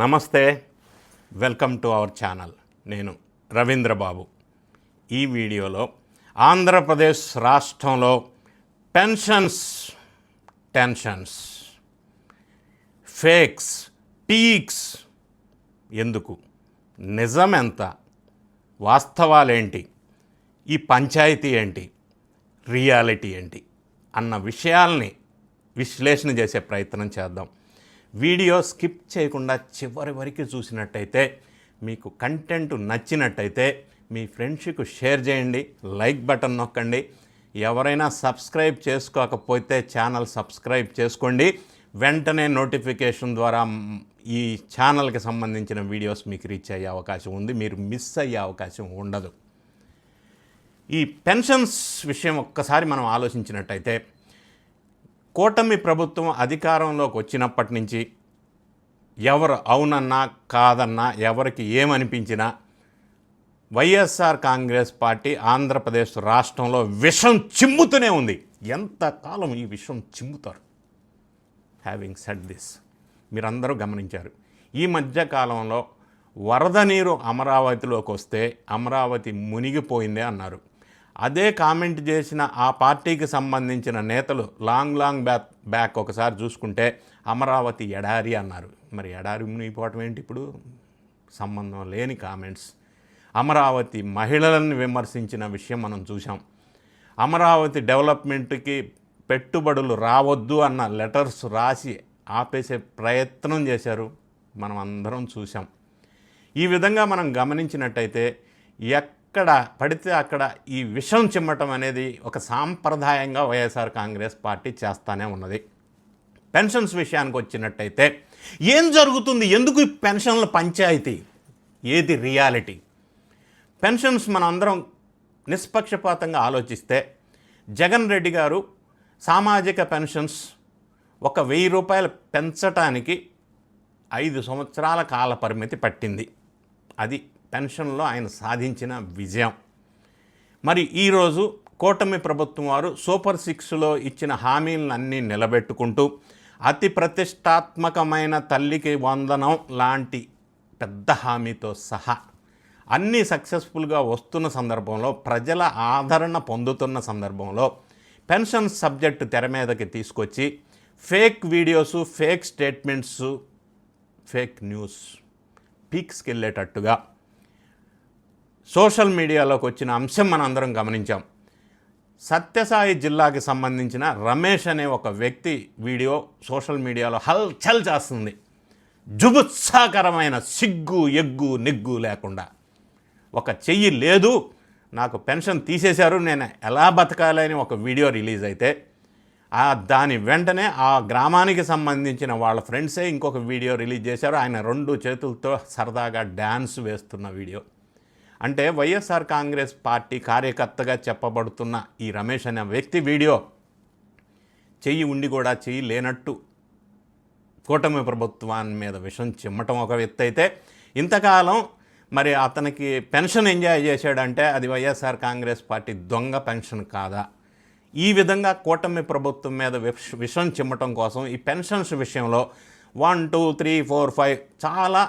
నమస్తే welcome to our channel. నేను రవీంద్రబాబు ఈ వీడియోలో ఆంధ్రప్రదేశ్ రాష్ట్రంలో పెన్షన్స్ టెన్షన్స్ ఫేక్స్ టీక్స్ ఎందుకు? నిజం ఎంత? వాస్తవాలేంటి ఈ పంచాయతీ ఏంటి? రియాలిటీ ఏంటి? అన్న విషయాల్ని విశ్లేషణ చేసే ప్రయత్నం చేద్దాం. వీడియో స్కిప్ చేయకుండా చివరి వరకు చూసినట్టయితే మీకు కంటెంట్ నచ్చినట్టయితే మీ ఫ్రెండ్షిప్ షేర్ చేయండి లైక్ బటన్ నొక్కండి. ఎవరైనా సబ్స్క్రైబ్ చేసుకోకపోతే ఛానల్ సబ్స్క్రైబ్ చేసుకోండి. వెంటనే నోటిఫికేషన్ ద్వారా ఈ ఛానల్కి సంబంధించిన వీడియోస్ మీకు రీచ్ అయ్యే అవకాశం ఉంది. మీరు మిస్ అయ్యే అవకాశం ఉండదు. ఈ పెన్షన్స్ విషయం ఒక్కసారి మనం ఆలోచించినట్టయితే కూటమి ప్రభుత్వం అధికారంలోకి వచ్చినప్పటి నుంచి ఎవరు అవునన్నా కాదన్నా ఎవరికి ఏమనిపించినా వైఎస్ఆర్ కాంగ్రెస్ పార్టీ ఆంధ్రప్రదేశ్ రాష్ట్రంలో విషం చిమ్ముతూనే ఉంది. ఎంతకాలం ఈ విషం చిమ్ముతారు? హ్యావింగ్ సెట్ దిస్ మీరందరూ గమనించారు. ఈ మధ్యకాలంలో వరద నీరు అమరావతిలోకి వస్తే అమరావతి మునిగిపోయిందే అన్నారు. అదే కామెంట్ చేసిన ఆ పార్టీకి సంబంధించిన నేతలు లాంగ్ లాంగ్ బ్యాక్ బ్యాక్ ఒకసారి చూసుకుంటే అమరావతి ఎడారి అన్నారు. మరి ఎడారి మునిగిపోవటం ఏంటి ఇప్పుడు? సంబంధం లేని కామెంట్స్. అమరావతి మహిళలను విమర్శించిన విషయం మనం చూసాం అమరావతి డెవలప్మెంట్కి పెట్టుబడులు రావద్దు అన్న లెటర్స్ రాసి ఆపేసే ప్రయత్నం చేశారు మనం అందరం చూసాం ఈ విధంగా మనం గమనించినట్టయితే ఎక్కడ పడితే అక్కడ ఈ విషం చిమ్మటం అనేది ఒక సాంప్రదాయంగా వైఎస్ఆర్ కాంగ్రెస్ పార్టీ చేస్తానే ఉన్నది. పెన్షన్స్ విషయానికి వచ్చినట్టయితే ఏం జరుగుతుంది? ఎందుకు ఈ పెన్షన్ల పంచాయతీ? ఏది రియాలిటీ? పెన్షన్స్ మనందరం నిష్పక్షపాతంగా ఆలోచిస్తే జగన్ రెడ్డి గారు సామాజిక పెన్షన్స్ ఒక వెయ్యి రూపాయలు పెంచటానికి ఐదు సంవత్సరాల కాల పరిమితి పట్టింది. అది పెన్షన్లో ఆయన సాధించిన విజయం. మరి ఈరోజు కూటమి ప్రభుత్వం వారు సూపర్ సిక్స్లో ఇచ్చిన హామీలన్నీ నిలబెట్టుకుంటూ అతి ప్రతిష్టాత్మకమైన తల్లికి వందనం లాంటి పెద్ద హామీతో సహా అన్నీ సక్సెస్ఫుల్గా వస్తున్న సందర్భంలో ప్రజల ఆదరణ పొందుతున్న సందర్భంలో పెన్షన్ సబ్జెక్టు తెర మీదకి తీసుకొచ్చి fake videos fake statements fake news పీక్స్కి వెళ్ళేటట్టుగా సోషల్ మీడియాలోకి వచ్చిన అంశం మనం అందరం గమనించాం. సత్యసాయి జిల్లాకి సంబంధించిన రమేష్ అనే ఒక వ్యక్తి వీడియో సోషల్ మీడియాలో హల్చల్ చేస్తుంది. జుబుత్సాకరమైన సిగ్గు ఎగ్గు నెగ్గు లేకుండా. ఒక చెయ్యి లేదు నాకు పెన్షన్ తీసేశారు నేను ఎలా బతకాలని ఒక వీడియో రిలీజ్ అయితే ఆ దాని వెంటనే ఆ గ్రామానికి సంబంధించిన వాళ్ళ ఫ్రెండ్సే ఇంకొక వీడియో రిలీజ్ చేశారు. ఆయన రెండు చేతులతో సరదాగా డ్యాన్స్ వేస్తున్న వీడియో. అంటే వైఎస్ఆర్ కాంగ్రెస్ పార్టీ కార్యకర్తగా చెప్పబడుతున్న ఈ రమేష్ అనే వ్యక్తి వీడియో చెయ్యి ఉండి కూడా చెయ్యి లేనట్టు కూటమి ప్రభుత్వాన్ని మీద విషం చిమ్మటం ఒక వ్యక్తి అయితే. ఇంతకాలం మరి అతనికి పెన్షన్ ఎంజాయ్ చేశాడంటే అది వైఎస్ఆర్ కాంగ్రెస్ పార్టీ దొంగ పెన్షన్ కాదా? ఈ విధంగా కూటమి ప్రభుత్వం మీద విష విషం చిమ్మటం కోసం ఈ పెన్షన్స్ విషయంలో one two three four five చాలా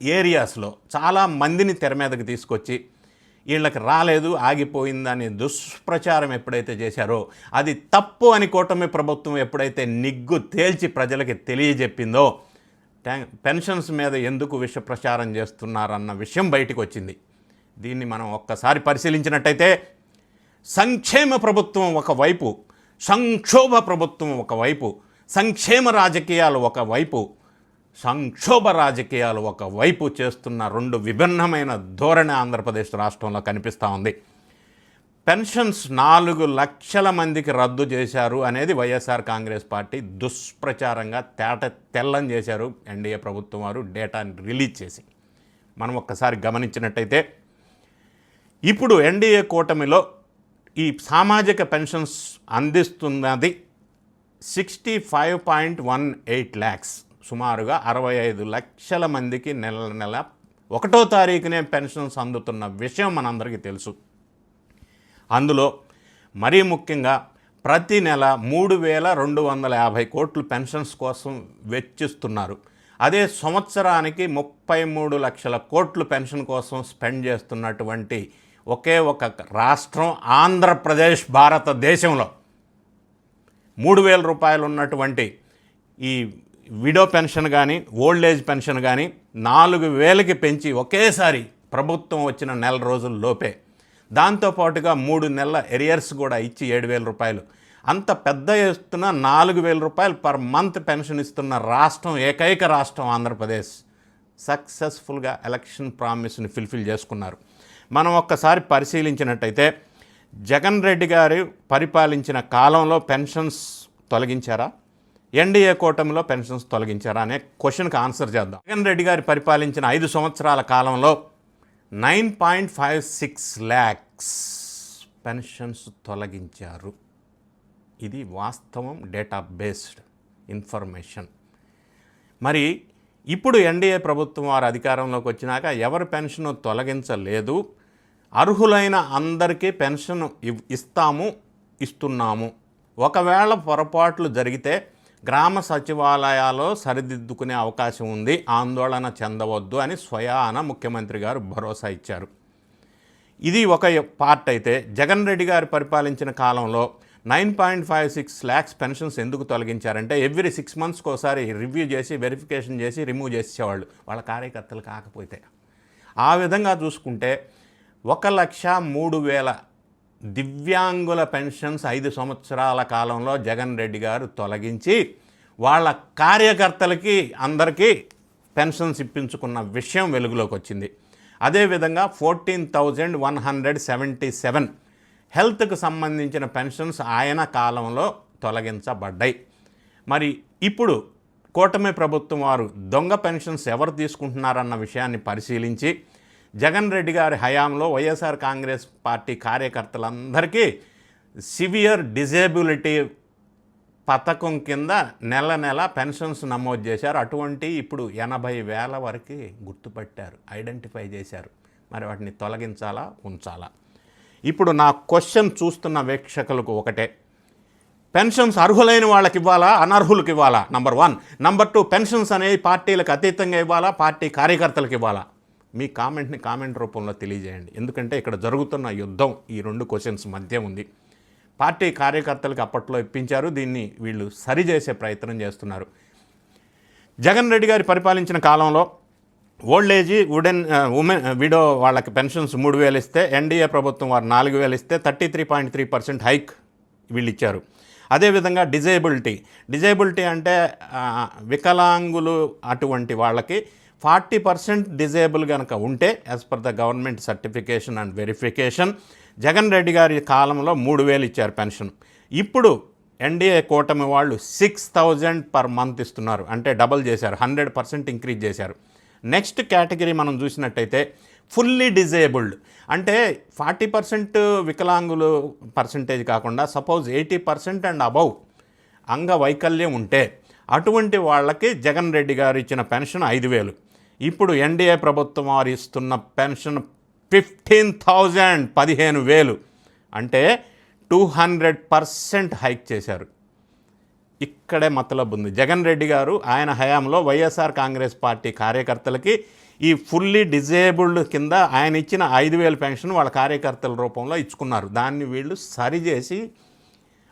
ఏరియాస్లో చాలా మందిని తెర మీదకి తీసుకొచ్చి వీళ్ళకి రాలేదు ఆగిపోయిందని దుష్ప్రచారం ఎప్పుడైతే చేశారో అది తప్పు అని కూటమి ప్రభుత్వం ఎప్పుడైతే నిగ్గు తేల్చి ప్రజలకి తెలియజెప్పిందో ట్యాం- పెన్షన్స్ మీద ఎందుకు విష ప్రచారం చేస్తున్నారన్న విషయం బయటకు వచ్చింది దీన్ని మనం ఒక్కసారి పరిశీలించినట్టయితే సంక్షేమ ప్రభుత్వం ఒకవైపు సంక్షోభ ప్రభుత్వం ఒకవైపు సంక్షేమ రాజకీయాలు ఒకవైపు సంక్షోభ రాజకీయాలు ఒకవైపు చేస్తున్న రెండు విభిన్నమైన ధోరణి ఆంధ్రప్రదేశ్ రాష్ట్రంలో కనిపిస్తూ ఉంది. పెన్షన్స్ నాలుగు లక్షల మందికి రద్దు చేశారు అనేది వైఎస్ఆర్ కాంగ్రెస్ పార్టీ దుష్ప్రచారంగా తేట తెల్లం చేశారు ఎన్డీఏ ప్రభుత్వం వారు డేటాని రిలీజ్ చేసి. మనం ఒక్కసారి గమనించినట్టయితే ఇప్పుడు ఎన్డీఏ కూటమిలో ఈ సామాజిక పెన్షన్స్ అందిస్తున్నది sixty five point one eight lakhs. సుమారుగా అరవై ఐదు లక్షల మందికి నెల నెల ఒకటో తారీఖునే పెన్షన్స్ అందుతున్న విషయం మనందరికీ తెలుసు. అందులో మరీ ముఖ్యంగా ప్రతి నెల మూడు వేల రెండు వందల యాభై కోట్లు పెన్షన్స్ కోసం వెచ్చిస్తున్నారు. అదే సంవత్సరానికి ముప్పై మూడు లక్షల కోట్లు పెన్షన్ కోసం స్పెండ్ చేస్తున్నటువంటి ఒకే ఒక రాష్ట్రం ఆంధ్రప్రదేశ్ భారతదేశంలో. మూడు వేల రూపాయలు ఉన్నటువంటి ఈ విడో పెన్షన్ కానీ ఓల్డ్ ఏజ్ పెన్షన్ కానీ నాలుగు వేలకి పెంచి ఒకేసారి ప్రభుత్వం వచ్చిన నెల రోజుల లోపే. దాంతోపాటుగా మూడు నెలల ఎరియర్స్ కూడా ఇచ్చి ఏడు వేల రూపాయలు. అంత పెద్ద ఎత్తున నాలుగు వేల రూపాయలు పర్ మంత్ పెన్షన్ ఇస్తున్న రాష్ట్రం ఏకైక రాష్ట్రం ఆంధ్రప్రదేశ్. సక్సెస్ఫుల్గా ఎలక్షన్ ప్రామిస్ని ఫుల్ఫిల్ చేసుకున్నారు. మనం ఒక్కసారి పరిశీలించినట్టయితే జగన్ రెడ్డి గారు పరిపాలించిన కాలంలో పెన్షన్స్ తొలగించారా? ఎన్డీఏ కూటమిలో పెన్షన్స్ తొలగించారా అనే క్వశ్చన్కి ఆన్సర్ చేద్దాం. జగన్ రెడ్డి గారి పరిపాలించిన ఐదు సంవత్సరాల కాలంలో nine point five six lakhs pensions తొలగించారు. ఇది వాస్తవం డేటా బేస్డ్ ఇన్ఫర్మేషన్. మరి ఇప్పుడు ఎన్డీఏ ప్రభుత్వం వారు అధికారంలోకి వచ్చినాక ఎవరి పెన్షన్ తొలగించలేదు? అర్హులైన అందరికీ పెన్షన్ ఇస్తాము ఇస్తున్నాము. ఒకవేళ పొరపాట్లు జరిగితే గ్రామ సచివాలయాల్లో సరిదిద్దుకునే అవకాశం ఉంది. ఆందోళన చెందవద్దు అని స్వయాన ముఖ్యమంత్రి గారు భరోసా ఇచ్చారు. ఇది ఒక పార్ట్ అయితే జగన్ రెడ్డి గారు పరిపాలించిన కాలంలో nine point five six lakhs pensions ఎందుకు తొలగించారంటే ఎవ్రీ సిక్స్ మంత్స్కి ఒకసారి రివ్యూ చేసి వెరిఫికేషన్ చేసి రిమూవ్ చేసేవాళ్ళు. వాళ్ళ కార్యకర్తలు కాకపోతే. ఆ విధంగా చూసుకుంటే ఒక లక్ష మూడు వేల దివ్యాంగుల పెన్షన్స్ ఐదు సంవత్సరాల కాలంలో జగన్ రెడ్డి గారు తొలగించి వాళ్ళ కార్యకర్తలకి అందరికీ పెన్షన్స్ ఇప్పించుకున్న విషయం వెలుగులోకి వచ్చింది. అదేవిధంగా fourteen thousand one hundred seventy seven హెల్త్కు సంబంధించిన పెన్షన్స్ ఆయన కాలంలో తొలగించబడ్డాయి. మరి ఇప్పుడు కూటమి ప్రభుత్వం వారు దొంగ పెన్షన్స్ ఎవరు తీసుకుంటున్నారన్న విషయాన్ని పరిశీలించి జగన్ రెడ్డి గారి హయాంలో వైఎస్ఆర్ కాంగ్రెస్ పార్టీ కార్యకర్తలందరికీ సివియర్ డిజేబిలిటీ పథకం కింద నెల నెల పెన్షన్స్ నమోదు చేశారు. అటువంటి ఇప్పుడు ఎనభై వేల వరకు గుర్తుపట్టారు ఐడెంటిఫై చేశారు. మరి వాటిని తొలగించాలా ఉంచాలా? ఇప్పుడు నా క్వశ్చన్ చూస్తున్న వీక్షకులకు ఒకటే. పెన్షన్స్ అర్హులైన వాళ్ళకి ఇవ్వాలా అనర్హులకు ఇవ్వాలా? Number one. Number two pensions అనేవి పార్టీలకు అతీతంగా ఇవ్వాలా పార్టీ కార్యకర్తలకు ఇవ్వాలా? మీ కామెంట్ని కామెంట్ రూపంలో తెలియజేయండి. ఎందుకంటే ఇక్కడ జరుగుతున్న యుద్ధం ఈ రెండు క్వశ్చన్స్ మధ్య ఉంది. పార్టీ కార్యకర్తలకు అప్పట్లో ఇప్పించారు. దీన్ని వీళ్ళు సరిచేసే ప్రయత్నం చేస్తున్నారు. జగన్ రెడ్డి గారి పరిపాలించిన కాలంలో old age wooden women widow వాళ్ళకి పెన్షన్స్ మూడు వేలు ఇస్తే ఎన్డీఏ ప్రభుత్వం వారు నాలుగు వేలు ఇస్తే thirty three point three percent hike వీళ్ళు ఇచ్చారు అదేవిధంగా డిజేబిలిటీ. డిజేబిలిటీ అంటే వికలాంగులు అటువంటి వాళ్ళకి ఫార్టీ పర్సెంట్ డిజేబుల్ కనుక ఉంటే as per the government certification and verification Jagan Reddy గారి కాలంలో మూడు వేలు ఇచ్చారు పెన్షన్. ఇప్పుడు ఎన్డీఏ కూటమి వాళ్ళు సిక్స్ థౌజండ్ పర్ మంత్ ఇస్తున్నారు. అంటే డబల్ చేశారు హండ్రెడ్ పర్సెంట్ ఇంక్రీజ్ చేశారు. నెక్స్ట్ కేటగిరీ మనం చూసినట్టయితే ఫుల్లీ డిజేబుల్డ్. అంటే ఫార్టీ పర్సెంట్ వికలాంగులు పర్సంటేజ్ కాకుండా suppose eighty percent and above అంగవైకల్యం ఉంటే అటువంటి వాళ్ళకి జగన్ రెడ్డి గారు ఇచ్చిన పెన్షన్ ఐదు వేలు. ఇప్పుడు ఎన్డీఏ ప్రభుత్వం వారు ఇస్తున్న పెన్షన్ ఫిఫ్టీన్ థౌజండ్ పదిహేను వేలు. అంటే టూ హండ్రెడ్ పర్సెంట్ హైక్ చేశారు. ఇక్కడే మతలబు ఉంది. జగన్ రెడ్డి గారు ఆయన హయాంలో వైఎస్ఆర్ కాంగ్రెస్ పార్టీ కార్యకర్తలకి ఈ ఫుల్లీ డిజేబుల్డ్ కింద ఆయన ఇచ్చిన ఐదు వేల పెన్షన్ వాళ్ళ కార్యకర్తల రూపంలో ఇచ్చుకున్నారు. దాన్ని వీళ్ళు సరిచేసి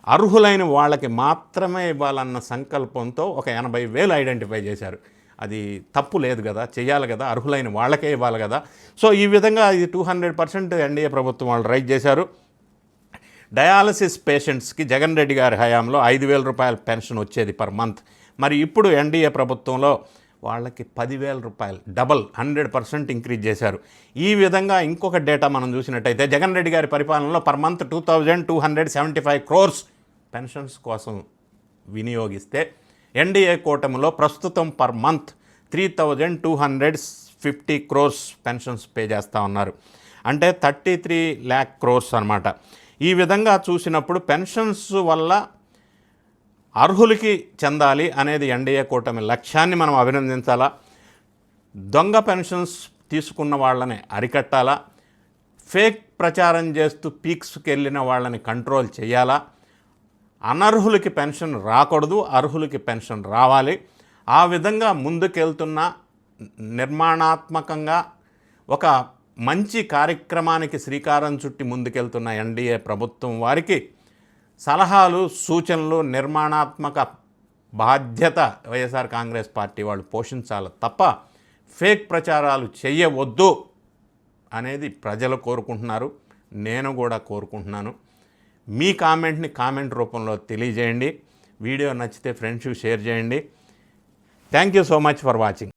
అర్హులైన వాళ్ళకి మాత్రమే ఇవ్వాలన్న సంకల్పంతో ఒక ఎనభై వేలు ఐడెంటిఫై చేశారు. అది తప్పు లేదు కదా చేయాలి కదా అర్హులైన వాళ్ళకే ఇవ్వాలి కదా. సో ఈ విధంగా ఇది టూ హండ్రెడ్ పర్సెంట్ ఎన్డీఏ ప్రభుత్వం వాళ్ళు రైట్ చేశారు. డయాలసిస్ పేషెంట్స్కి జగన్ రెడ్డి గారి హయాంలో ఐదు వేల రూపాయల పెన్షన్ వచ్చేది పర్ మంత్. మరి ఇప్పుడు ఎన్డీఏ ప్రభుత్వంలో వాళ్ళకి పదివేల రూపాయలు డబల్ హండ్రెడ్ పర్సెంట్ ఇంక్రీజ్ చేశారు. ఈ విధంగా ఇంకొక డేటా మనం చూసినట్టయితే జగన్ రెడ్డి గారి పరిపాలనలో per month two thousand two hundred seventy five crores pensions కోసం వినియోగిస్తే ఎన్డీఏ కూటమిలో ప్రస్తుతం per month three thousand two hundred fifty crores pensions pay చేస్తూ ఉన్నారు. అంటే థర్టీ త్రీ ల్యాక్ క్రోర్స్ అనమాట ఈ విధంగా చూసినప్పుడు పెన్షన్స్ వల్ల అర్హులకి చెందాలి అనేది ఎన్డీఏ కూటమి లక్ష్యాన్ని మనం అభినందించాలా? దొంగ పెన్షన్స్ తీసుకున్న వాళ్ళని అరికట్టాలా? ఫేక్ ప్రచారం చేస్తూ పీక్స్కి వెళ్ళిన వాళ్ళని కంట్రోల్ చేయాలా? అనర్హులకి పెన్షన్ రాకూడదు అర్హులకి పెన్షన్ రావాలి. ఆ విధంగా ముందుకెళ్తున్న నిర్మాణాత్మకంగా ఒక మంచి కార్యక్రమానికి శ్రీకారం చుట్టి ముందుకెళ్తున్న ఎన్డీఏ ప్రభుత్వం వారికి సలహాలు సూచనలు నిర్మాణాత్మక బాధ్యత వైఎస్ఆర్ కాంగ్రెస్ పార్టీ వాళ్ళు పోషించాలి తప్ప ఫేక్ ప్రచారాలు చేయవద్దు అనేది ప్రజలు కోరుకుంటున్నారు. నేను కూడా కోరుకుంటున్నాను. మీ కామెంట్ని కామెంట్ రూపంలో తెలియజేయండి. వీడియో నచ్చితే ఫ్రెండ్షిప్ షేర్ చేయండి. Thank you so much for watching.